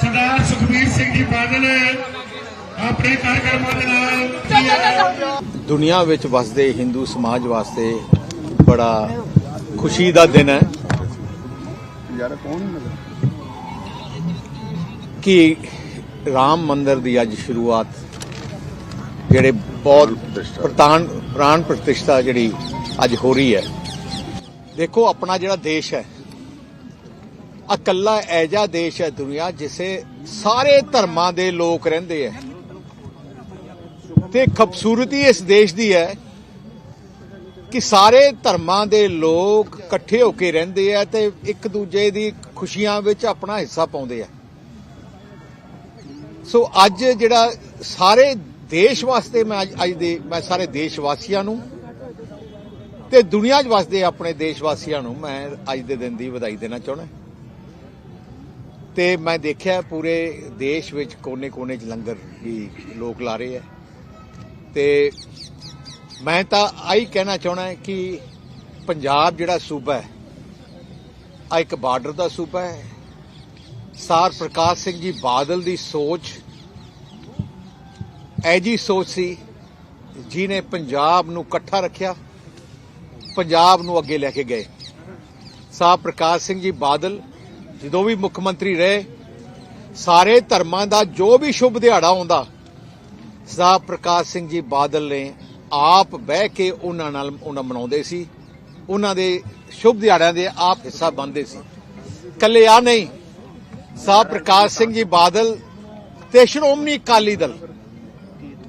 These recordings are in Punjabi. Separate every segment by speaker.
Speaker 1: ਸਰਦਾਰ ਸੁਖਬੀਰ ਸਿੰਘ ਜੀ ਬਾਦਲ ਆਪਣੇ ਕਾਰਕਰਮਾਂ ਦੇ ਨਾਲ
Speaker 2: ਦੁਨੀਆ ਵਿੱਚ ਵਸਦੇ ਹਿੰਦੂ ਸਮਾਜ ਵਾਸਤੇ ਬੜਾ ਖੁਸ਼ੀ ਦਾ ਦਿਨ ਹੈ। ਯਾਰ ਕੌਣ ਕਿ ਰਾਮ ਮੰਦਰ ਦੀ ਅੱਜ ਸ਼ੁਰੂਆਤ ਜਿਹੜੇ ਬਹੁਤ ਪ੍ਰਤਾਨ ਪ੍ਰਾਣ ਪ੍ਰਤਿਸ਼ਠਾ ਜਿਹੜੀ ਅੱਜ ਹੋ ਰਹੀ ਹੈ। ਦੇਖੋ ਆਪਣਾ ਜਿਹੜਾ ਦੇਸ਼ ਹੈ ਇਕੱਲਾ ਐਜਾ ਦੇਸ਼ ਹੈ ਦੁਨੀਆ ਜਿਸੇ ਸਾਰੇ ਧਰਮਾਂ ਦੇ ਲੋਕ ਰਹਿੰਦੇ ਹੈ ਤੇ ਖੂਬਸੂਰਤੀ ਇਸ ਦੇਸ਼ ਦੀ ਹੈ ਕਿ ਸਾਰੇ ਧਰਮਾਂ ਦੇ ਲੋਕ ਇਕੱਠੇ ਹੋ ਕੇ ਰਹਿੰਦੇ ਆ ਤੇ ਇੱਕ ਦੂਜੇ ਦੀ ਖੁਸ਼ੀਆਂ ਵਿੱਚ ਆਪਣਾ ਹਿੱਸਾ ਪਾਉਂਦੇ ਆ। ਸੋ ਅੱਜ ਜਿਹੜਾ ਸਾਰੇ ਦੇਸ਼ ਵਾਸਤੇ ਮੈਂ ਅੱਜ- ਅੱਜ ਦੇ ਮੈਂ ਸਾਰੇ ਦੇਸ਼ ਵਾਸੀਆਂ ਨੂੰ ਤੇ ਦੁਨੀਆ 'ਚ ਵਸਦੇ ਆਪਣੇ ਦੇਸ਼ ਵਾਸੀਆਂ ਨੂੰ ਮੈਂ ਅੱਜ ਦੇ ਦਿਨ ਦੀ ਵਧਾਈ ਦੇਣਾ ਚਾਹੁੰਦਾ। ਤੇ ਮੈਂ ਦੇਖਿਆ ਪੂਰੇ ਦੇਸ਼ ਵਿੱਚ ਕੋਨੇ-ਕੋਨੇ 'ਚ ਲੰਗਰ ਵੀ ਲੋਕ ਲਾ ਰਹੇ ਆ। ਤੇ ਮੈਂ ਤਾਂ ਆਈ ਕਹਿਣਾ ਚਾਹਣਾ ਕਿ ਪੰਜਾਬ ਜਿਹੜਾ ਸੂਬਾ ਹੈ ਆ ਇੱਕ ਬਾਰਡਰ ਦਾ ਸੂਬਾ ਹੈ। ਸਾਰ ਪ੍ਰਕਾਸ਼ ਸਿੰਘ ਜੀ ਬਾਦਲ ਦੀ ਸੋਚ ਐਜੀ ਸੋਚ ਸੀ ਜਿਨੇ ਪੰਜਾਬ ਨੂੰ ਇਕੱਠਾ ਰੱਖਿਆ, ਪੰਜਾਬ ਨੂੰ ਅੱਗੇ ਲੈ ਕੇ ਗਏ। ਸਾਰ ਪ੍ਰਕਾਸ਼ ਸਿੰਘ ਜੀ ਬਾਦਲ ਜਦੋਂ ਵੀ ਮੁੱਖ ਮੰਤਰੀ ਰਹੇ, ਸਾਰੇ ਧਰਮਾਂ ਦਾ ਜੋ ਵੀ ਸ਼ੁਭ ਦਿਹਾੜਾ ਆਉਂਦਾ ਸਰਦਾਰ ਪ੍ਰਕਾਸ਼ ਸਿੰਘ ਜੀ ਬਾਦਲ ਨੇ ਆਪ ਬਹਿ ਕੇ ਉਹਨਾਂ ਨਾਲ ਉਹਨਾਂ ਮਨਾਉਂਦੇ ਸੀ। ਉਹਨਾਂ ਦੇ ਸ਼ੁਭ ਦਿਹਾੜਿਆਂ ਦੇ ਆਪ ਹਿੱਸਾ ਬੰਦੇ ਸੀ। ਕੱਲੇ ਆ ਨਹੀਂ ਸਰਦਾਰ ਪ੍ਰਕਾਸ਼ ਸਿੰਘ ਜੀ ਬਾਦਲ ਤੇ ਸ਼੍ਰੋਮਣੀ ਅਕਾਲੀ ਦਲ।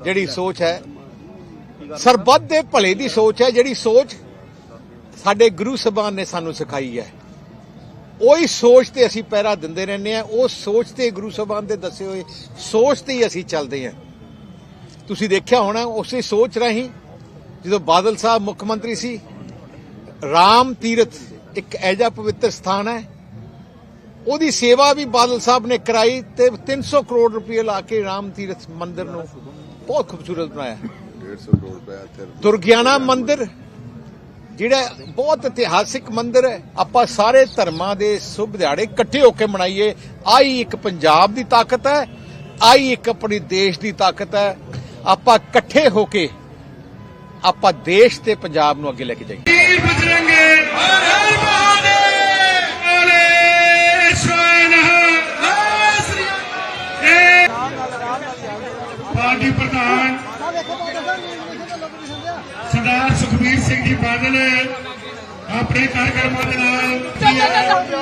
Speaker 2: ਜਿਹੜੀ ਸੋਚ ਹੈ, ਸਰਬੱਤ ਦੇ ਭਲੇ ਦੀ ਸੋਚ ਹੈ, ਜਿਹੜੀ ਸੋਚ ਸਾਡੇ ਗੁਰੂ ਸਾਹਿਬਾਨ ਨੇ ਸਾਨੂੰ ਸਿਖਾਈ ਹੈ। ਉਹੀ ਸੋਚ ਤੇ ਅਸੀਂ ਪਹਿਰਾ ਦਿੰਦੇ ਰਹਿੰਦੇ ਆ ਉਹ ਸੋਚ ਤੇ ਗੁਰੂ ਸਾਹਿਬਾਨ ਦੇ ਦੱਸੇ ਹੋਏ ਸੋਚ ਤੇ ਹੀ ਅਸੀਂ ਚੱਲਦੇ ਹਾਂ। ਤੁਸੀਂ ਦੇਖਿਆ ਹੋਣਾ ਉਸੇ ਸੋਚ ਰਾਹੀਂ ਜਦੋਂ ਬਾਦਲ ਸਾਹਿਬ ਮੁੱਖ ਮੰਤਰੀ ਸੀ ਰਾਮ ਤੀਰਥ ਇੱਕ ਐਜਾ ਪਵਿੱਤਰ ਸਥਾਨ ਹੈ। ਉਹਦੀ ਸੇਵਾ ਵੀ ਬਾਦਲ ਸਾਹਿਬ ਨੇ ਕਰਾਈ ਤੇ 300 ਕਰੋੜ ਰੁਪਏ ਲਾ ਕੇ ਰਾਮ ਤੀਰਥ ਮੰਦਿਰ ਨੂੰ ਬਹੁਤ ਖੂਬਸੂਰਤ ਬਣਾਇਆ।
Speaker 3: 150 ਕਰੋੜ ਰੁਪਏ
Speaker 2: ਦੁਰਗਿਆਨਾ ਮੰਦਿਰ ਜਿਹੜਾ ਬਹੁਤ ਇਤਿਹਾਸਿਕ ਮੰਦਿਰ ਹੈ, ਆਪਾਂ ਸਾਰੇ ਧਰਮਾਂ ਦੇ ਸ਼ੁਭ ਦਿਹਾੜੇ ਇਕੱਠੇ ਹੋ ਕੇ ਮਨਾਈਏ। ਆਈ ਇੱਕ ਪੰਜਾਬ ਦੀ ਤਾਕਤ ਹੈ, ਆਈ ਇੱਕ ਆਪਣੀ ਦੇਸ਼ ਦੀ ਤਾਕਤ ਹੈ। ਆਪਾਂ ਇਕੱਠੇ ਹੋ ਕੇ ਆਪਾਂ ਦੇਸ਼ ਤੇ ਪੰਜਾਬ ਨੂੰ ਅੱਗੇ ਲੈ ਕੇ ਜਾਈਏ।
Speaker 1: ਸਰਦਾਰ ਸੁਖਬੀਰ ਸਿੰਘ ਜੀ ਬਾਦਲ ਆਪਣੇ ਕਾਰਕਰਮਾਂ ਦੇ ਨਾਲ